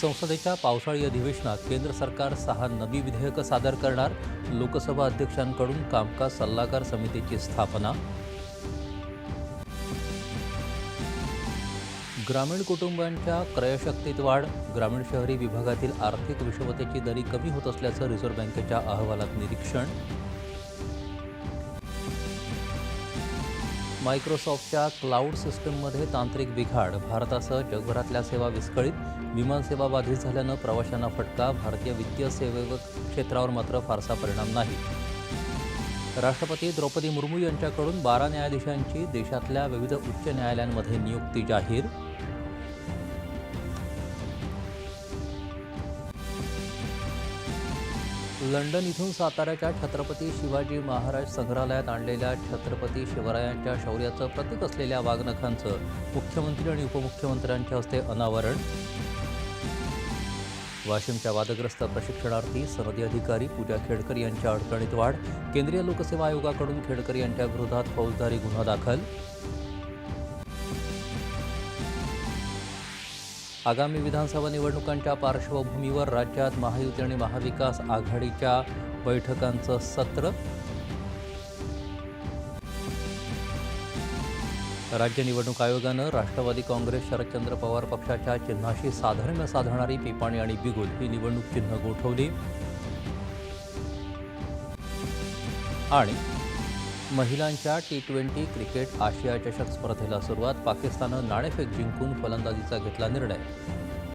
संसदेच्या पावसाळी अधिवेशनात केंद्र सरकार सहा नवी विधेयकं सादर करणार लोकसभा अध्यक्षांकडून कामकाज सल्लागार समितीची स्थापना. ग्रामीण कुटुंबांच्या क्रयशक्तीत वाढ ग्रामीण शहरी विभागातील आर्थिक विषमतेची दरी कमी होत असल्याचं रिझर्व्ह बँकेच्या अहवालात निरीक्षण. मायक्रोसॉफ्टच्या क्लाउड सिस्टममध्ये तांत्रिक बिघाड भारतासह जगभरातल्या सेवा विस्कळीत विमानसेवा बाधित झाल्यानं प्रवाशांना फटका भारतीय वित्तीय सेवे क्षेत्रावर मात्र फारसा परिणाम नाही. राष्ट्रपती द्रौपदी मुर्मू यांच्याकडून बारा न्यायाधीशांची देशातल्या विविध उच्च न्यायालयांमध्ये नियुक्ती जाहीर लंडन इथून साताऱ्याच्या छत्रपती शिवाजी महाराज संग्रहालयात आणलेल्या छत्रपती शिवरायांच्या शौर्याचं प्रतीक असलेल्या वाघनखांचं मुख्यमंत्री आणि उपमुख्यमंत्र्यांच्या हस्ते अनावरण. वाशिमच्या वादग्रस्त प्रशिक्षणार्थी सनदी अधिकारी पूजा खेडकर यांच्या अडचणीत वाढ केंद्रीय लोकसेवा आयोगाकडून खेडकर यांच्या विरोधात फौजदारी गुन्हा दाखल. आगामी विधानसभा निवडणुकांच्या पार्श्वभूमीवर राज्यात महायुती आणि महाविकास आघाडीच्या बैठकांचं सत्र. राज्य निवडणूक आयोगानं राष्ट्रवादी काँग्रेस शरदचंद्र पवार पक्षाच्या चिन्हाशी साधर्म्य साधणारी पिपाणी आणि बिगुल ही निवडणूक चिन्ह गोठवली. आणि महिलांच्या टी ट्वेंटी क्रिकेट आशिया चषक स्पर्धेला सुरुवात पाकिस्ताननं नाणेफेक जिंकून फलंदाजीचा घेतला निर्णय.